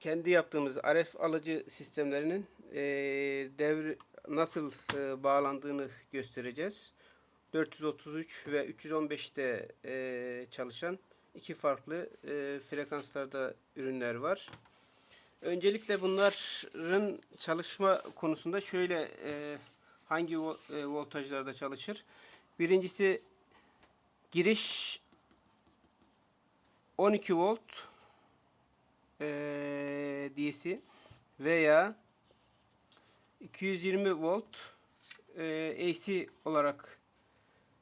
kendi yaptığımız RF alıcı sistemlerinin e, devri nasıl e, bağlandığını göstereceğiz. 433 ve 315'te e, çalışan iki farklı e, frekanslarda ürünler var. Öncelikle bunların çalışma konusunda şöyle e, hangi vo- voltajlarda çalışır? Birincisi giriş 12 volt eee DC veya 220 volt eee, AC olarak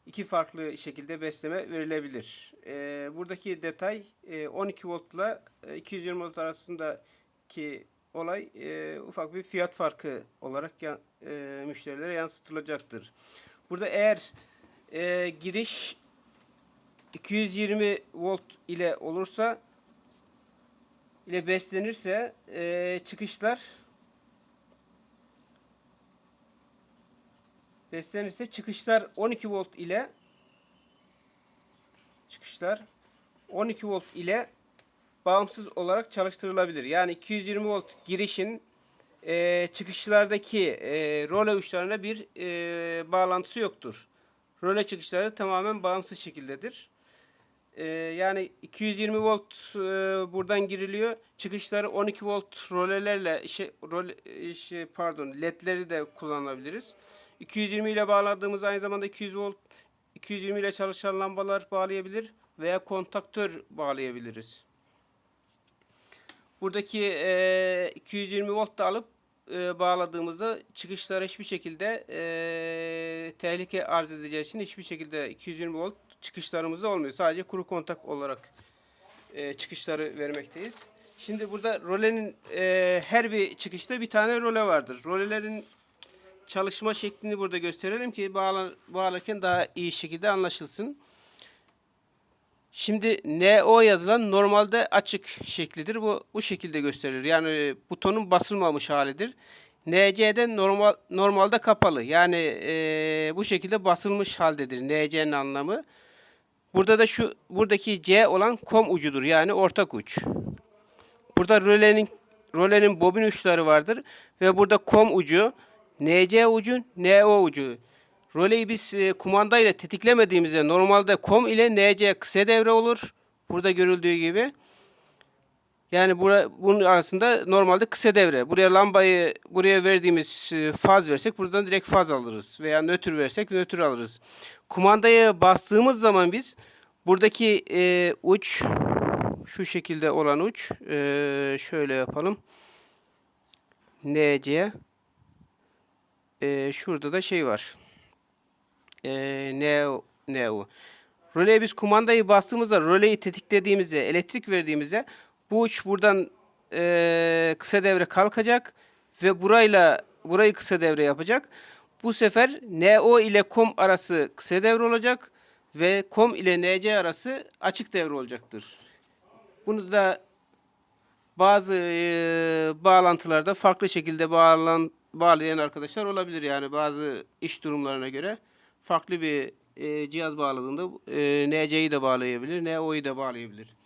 iki farklı şekilde besleme verilebilir. Eee, buradaki detay eee, 12 voltla e, 220 volt arasındaki olay eee, ufak bir fiyat farkı olarak ya- eee, müşterilere yansıtılacaktır. Burada eğer eee, giriş 220 volt ile olursa ile beslenirse eee, çıkışlar beslenirse çıkışlar 12 volt ile çıkışlar 12 volt ile bağımsız olarak çalıştırılabilir. Yani 220 volt girişin eee, çıkışlardaki eee role uçlarına bir eee, bağlantısı yoktur. Röle çıkışları tamamen bağımsız şekildedir. Ee, yani 220 volt e, buradan giriliyor. Çıkışları 12 volt rölelerle şey, rol, e, şey, pardon ledleri de kullanabiliriz. 220 ile bağladığımız aynı zamanda 200 volt 220 ile çalışan lambalar bağlayabilir veya kontaktör bağlayabiliriz. Buradaki e, 220 volt da alıp e, bağladığımızda çıkışlara hiçbir şekilde e, tehlike arz edeceği için hiçbir şekilde 220 volt çıkışlarımızda olmuyor. Sadece kuru kontak olarak e, çıkışları vermekteyiz. Şimdi burada rolenin e, her bir çıkışta bir tane role vardır. Rolelerin çalışma şeklini burada gösterelim ki bağla, bağlarken daha iyi şekilde anlaşılsın. Şimdi NO yazılan normalde açık şeklidir. Bu bu şekilde gösterir. Yani butonun basılmamış halidir. NC'de normal normalde kapalı. Yani eee, bu şekilde basılmış haldedir. NC'nin anlamı. Burada da şu buradaki C olan kom ucudur. Yani ortak uç. Burada rölenin rölenin bobin uçları vardır ve burada kom ucu, NC ucu, NO ucu. Röleyi biz e, kumanda ile tetiklemediğimizde normalde kom ile NC kısa devre olur. Burada görüldüğü gibi. Yani bura, bunun arasında normalde kısa devre. Buraya lambayı buraya verdiğimiz e, faz versek buradan direkt faz alırız. Veya nötr versek nötr alırız. Kumandaya bastığımız zaman biz buradaki e, uç şu şekilde olan uç e, şöyle yapalım. NC e, şurada da şey var. E, Neo, Neo. Röleye biz kumandayı bastığımızda, röleyi tetiklediğimizde, elektrik verdiğimizde bu uç buradan e, kısa devre kalkacak ve burayla burayı kısa devre yapacak. Bu sefer NO ile COM arası kısa devre olacak ve COM ile NC arası açık devre olacaktır. Bunu da bazı e, bağlantılarda farklı şekilde bağlan, bağlayan arkadaşlar olabilir. Yani bazı iş durumlarına göre farklı bir e, cihaz bağladığında e, NC'yi de bağlayabilir, NO'yu da bağlayabilir.